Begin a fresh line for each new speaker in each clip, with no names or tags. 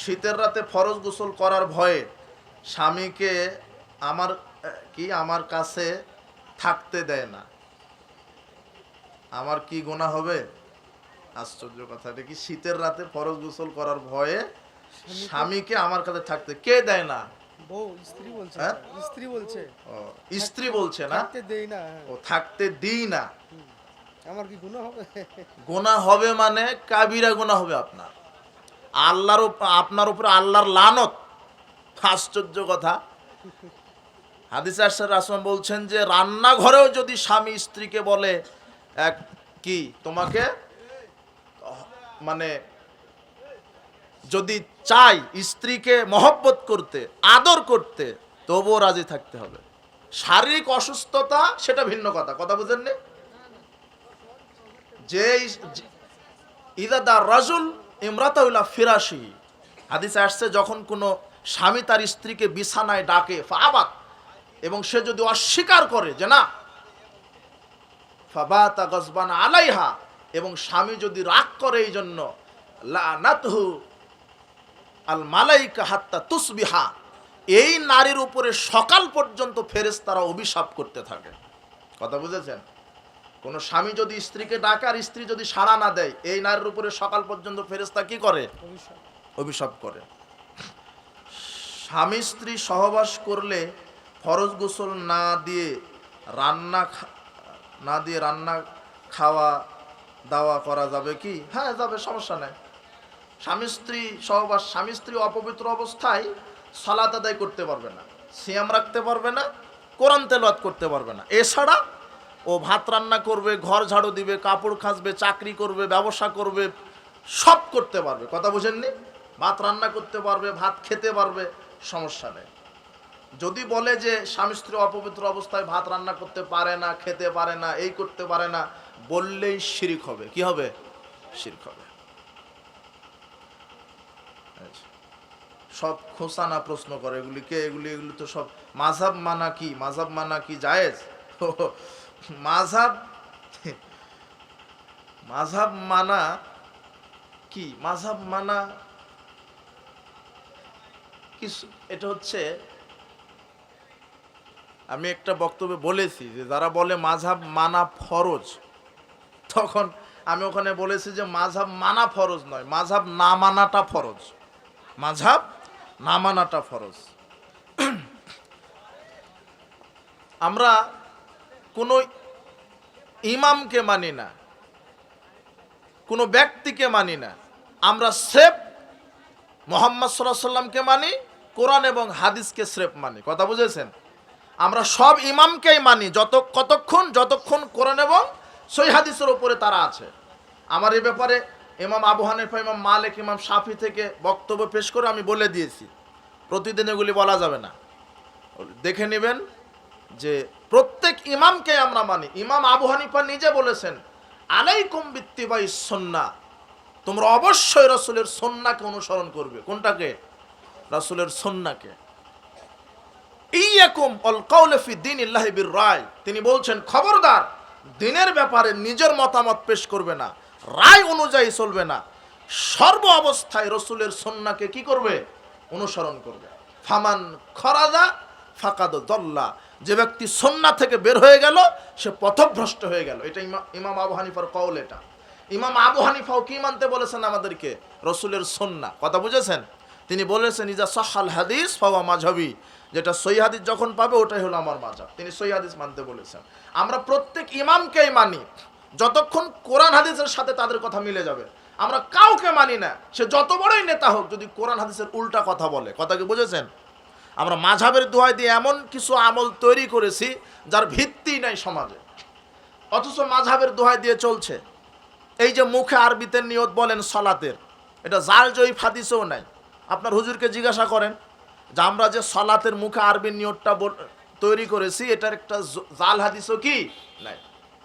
শীতের রাতে ফরজ গোসল করার ভয়ে স্বামীকে আমার কি আমার কাছে থাকতে দেয় না। আমার কি গোনা হবে? আশ্চর্য কথা এটা কি শীতের রাতে ফরজ গোসল করার ভয়ে স্বামীকে আমার কাছে থাকতে কে দেয় না?
স্ত্রী বলছে।
হ্যাঁ?
স্ত্রী বলছে।
ও, স্ত্রী বলছে না?
থাকতে দেই না।
ও থাকতে দিই না।
আমার কি গুণ হবে?
গোনা হবে মানে কাবিরা গোনা হবে আপনার। আল্লাহর আপনার উপরে আল্লাহর লানত। আশ্চর্য কথা। হাদিস আসার বলছেন যে, রান্নাঘরেও যদি স্বামী স্ত্রীকে বলে, এক, কি তোমাকে মানে যদি চাই স্ত্রীকে মহব্বত করতে, আদর করতে, তবুও রাজি থাকতে হবে। শারীরিক অসুস্থতা, সেটা ভিন্ন কথা। কথা বুঝেননি? যে ইদাদা রাজুল ইমরাতাউল্লাহ ফিরাসি হাদিসে আসছে, যখন কোনো স্বামী তার স্ত্রীকে বিছানায় ডাকে ফাবাত এবং সে যদি অস্বীকার করে যে না, ফাবাতা গজবান আলাইহা! এবং স্বামী যদি রাগ করে এই জন্য, লানাতহু আল মালাইকা হাত্তা তুসবিহা! এই নারীর উপরে সকাল পর্যন্ত ফেরেশতারা অভিশাপ করতে থাকে। কথা বুঝেছেন? কোনো স্বামী যদি স্ত্রীকে ডাকে আর স্ত্রী যদি সাড়া না দেয় এই নারীর উপরে সকাল পর্যন্ত ফেরেস্তা কি করে?
অভিশাপ।
করে। স্বামী স্ত্রী সহবাস করলে ফরজ গোসল না দিয়ে রান্না না দিয়ে রান্না খাওয়া দাওয়া করা যাবে কি? হ্যাঁ যাবে সমস্যা নেই। স্বামী স্ত্রী সহবাস স্বামী স্ত্রী অপবিত্র অবস্থায় সালাত আদায় করতে পারবে না সিয়াম রাখতে পারবে না কোরআন তেলাওয়াত করতে পারবে না। এছাড়া ও ভাত রান্না করবে, ঘর ঝাড়ু দিবে, কাপড় খাসবে চাকরি করবে, ব্যবসা করবে, সব করতে পারবে। কথা বুঝেননি? ভাত রান্না করতে পারবে, ভাত খেতে পারবে, সমস্যা নেই। যদি বলে যে স্বামী স্ত্রী অপবিত্র অবস্থায় ভাত রান্না করতে পারে না, খেতে পারে না, এই করতে পারে না, বললেই শিরিক হবে। কি হবে? শিরিক হবে। সব খোসানা প্রশ্ন করে। এগুলিকে এগুলি এগুলি তো সব মাঝাব মানা কি? মাঝাব মানা কি? জায়েজ? মাঝাব মাঝাব মানা কি? মাঝাব মানা কিছু, এটা হচ্ছে আমি একটা বক্তব্যে বলেছি যে যারা বলে মাঝাব মানা ফরজ, তখন আমি ওখানে বলেছি যে মাঝাব মানা ফরজ নয় মাঝাব না মানাটা ফরজ। মাঝাব না মানাটা ফরজ। আমরা কোনো ইমামকে মানি না, কোনো ব্যক্তিকে মানি না। আমরা স্রেফ মোহাম্মদ সাল্লাহ সাল্লামকে মানি, কোরআন এবং হাদিসকে স্রেফ মানি। কথা বুঝেছেন? আমরা সব ইমামকেই মানি, যত কতক্ষণ, যতক্ষণ কোরআন এবং সই হাদিসের উপরে তারা আছে। আমার এই ব্যাপারে ইমাম আবু হানিফা, ইমাম মালিক, ইমাম সাফি থেকে বক্তব্য পেশ করে আমি বলে দিয়েছি। প্রতিদিন এগুলি বলা যাবে না। দেখে নেবেন যে প্রত্যেক ইমামকে আমরা মানি। ইমাম আবু হানিফা নিজে বলেছেন, আলাইকুম বিত্তিবাই সন্না। তোমরা অবশ্যই রসুলের সন্নাকে অনুসরণ করবে। কোনটাকে? রসুলের সন্নাকে। দিন রায়। তিনি বলছেন, খবরদার, দিনের ব্যাপারে নিজের মতামত পেশ করবে না। রায় অনুযায়ী চলবে না। সর্ব অবস্থায় রসুলের সন্নাকে কি করবে? অনুসরণ করবে। ফামান খরাজা ফাকাদ দল্লা। যে ব্যক্তি সন্না থেকে বের হয়ে গেল, সে পথভ্রষ্ট হয়ে গেল। এটা ইমা- ইমাম আবু হানিফার কওল এটা। ইমাম আবু হানিফাও কি মানতে বলেছেন আমাদেরকে? রসুলের সন্না কথা বুঝেছেন? তিনি বলেছেন, ইজা সাহাল হাদিস ফাওয়া মাঝাবি যেটা সই হাদিস যখন পাবে, ওটাই হলো আমার মাঝাব তিনি সই হাদিস মানতে বলেছেন। আমরা প্রত্যেক ইমামকেই মানি। যতক্ষণ কোরআন হাদিসের সাথে তাদের কথা মিলে যাবে। আমরা কাউকে মানি না। সে যত বড়ই নেতা হোক, যদি কোরআন হাদিসের উল্টা কথা বলে। কথা কি বুঝেছেন? আমরা মাঝাবের দোহাই দিয়ে এমন কিছু আমল তৈরি করেছি যার ভিত্তি নাই সমাজে। অথচ মাঝাবের দোহাই দিয়ে চলছে। এই যে মুখে আরবিতে নিয়ত বলেন সলাতের, এটা জাল জয়ীফ হাদিসেও নাই। আপনার হুজুরকে জিজ্ঞাসা করেন যে আমরা যে সলাতের মুখে আরবির নিয়তটা তৈরি করেছি, এটার একটা জাল হাদিসও কি? নাই।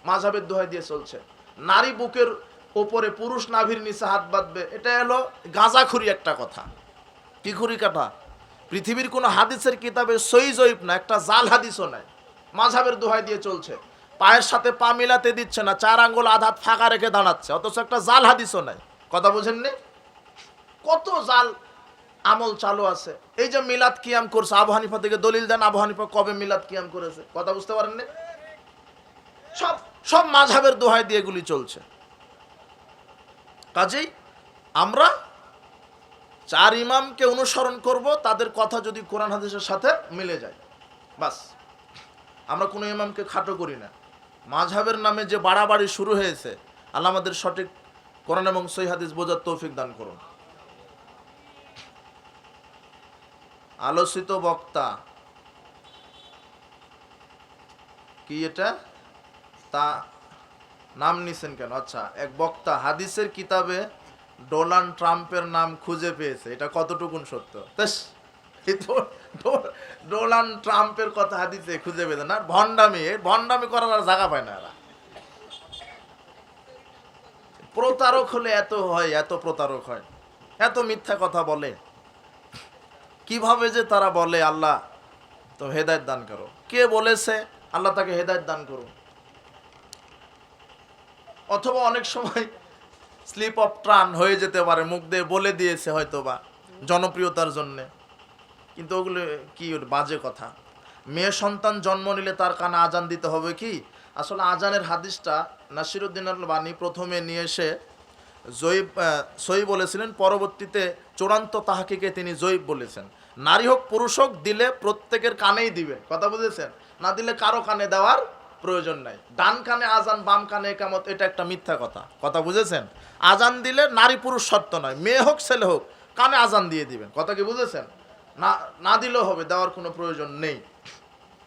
মাঝাবের দোহাই দিয়ে চলছে। নারী বুকের ওপরে পুরুষ নাভির নিচে হাত বাঁধবে, এটা হলো গাঁজাখুরি একটা কথা। কি খুরি কাটা পৃথিবীর কোনো হাদিসের কিতাবে সই জয়ীব না, একটা জাল হাদিসও নাই। মাঝাবের দোহাই দিয়ে চলছে। পায়ের সাথে পা মিলাতে দিচ্ছে না, চার আঙ্গুল আধাত ফাঁকা রেখে দাঁড়াচ্ছে, অথচ একটা জাল হাদিসও নাই। কথা বুঝেননি? কত জাল আমল চালু আছে। এই যে মিলাদ কিয়াম করছে, আবু হানিফা থেকে দলিল দেন, আবু হানিফা কবে মিলাদ কিয়াম করেছে, কথা বুঝতে পারেননি? সব সব মাঝাবের দোহাই দিয়ে এগুলি চলছে। কাজেই আমরা চার ইমামকে অনুসরণ করব, তাদের কথা যদি কোরআন হাদিসের সাথে মিলে যায়। বাস। আমরা কোনো ইমামকে খাটো করি না। মাঝহাবের নামে যে বাড়াবাড়ি শুরু হয়েছে, আল্লাহ আমাদের সঠিক কোরআন এবং সহি হাদিস বোঝার তৌফিক দান করুন। আলোচিত বক্তা। কি এটা? তা নাম নিছেন কেন? আচ্ছা এক বক্তা। হাদিসের কিতাবে ডোনাল্ড ট্রাম্পের নাম খুঁজে পেয়েছে। এটা কতটুকুন সত্য? ডোনাল্ড ট্রাম্পের কথা হাদিসে খুঁজে পেয়েছে না? ভণ্ডামি, এই ভণ্ডামি করার আর জায়গা পায় না এরা। প্রতারক হলে এত হয়, এত প্রতারক হয়। এত মিথ্যা কথা বলে। কীভাবে যে তারা বলে, আল্লাহ তো হেদায়ত দান করো। কে বলেছে, আল্লাহ তাকে হেদায়ত দান করুন। অথবা অনেক সময় স্লিপ অফ ট্রান হয়ে যেতে পারে, মুখ দিয়ে বলে দিয়েছে হয়তো বা জনপ্রিয়তার জন্যে। কিন্তু ওগুলো কি বাজে কথা? মেয়ে সন্তান জন্ম নিলে তার কানে আজান দিতে হবে কি? আসলে আজানের হাদিসটা নাসিরুদ্দিন আল বাণী প্রথমে নিয়ে এসে জয়ীব সই বলেছিলেন, পরবর্তীতে চূড়ান্ত তাহাকিকে তিনি জয়ীব বলেছেন। নারী হোক, পুরুষ হোক, দিলে প্রত্যেকের কানেই দিবে। কথা বুঝেছেন? না দিলে কারও কানে দেওয়ার প্রয়োজন নাই। ডান কানে আজান, বাম কানে একামত, এটা একটা মিথ্যা কথা। কথা বুঝেছেন? আজান দিলে নারী পুরুষ সত্য নয়, মেয়ে হোক, ছেলে হোক, কানে আজান দিয়ে দিবেন। কথা কি বুঝেছেন? না না দিলেও হবে, দেওয়ার কোনো প্রয়োজন নেই।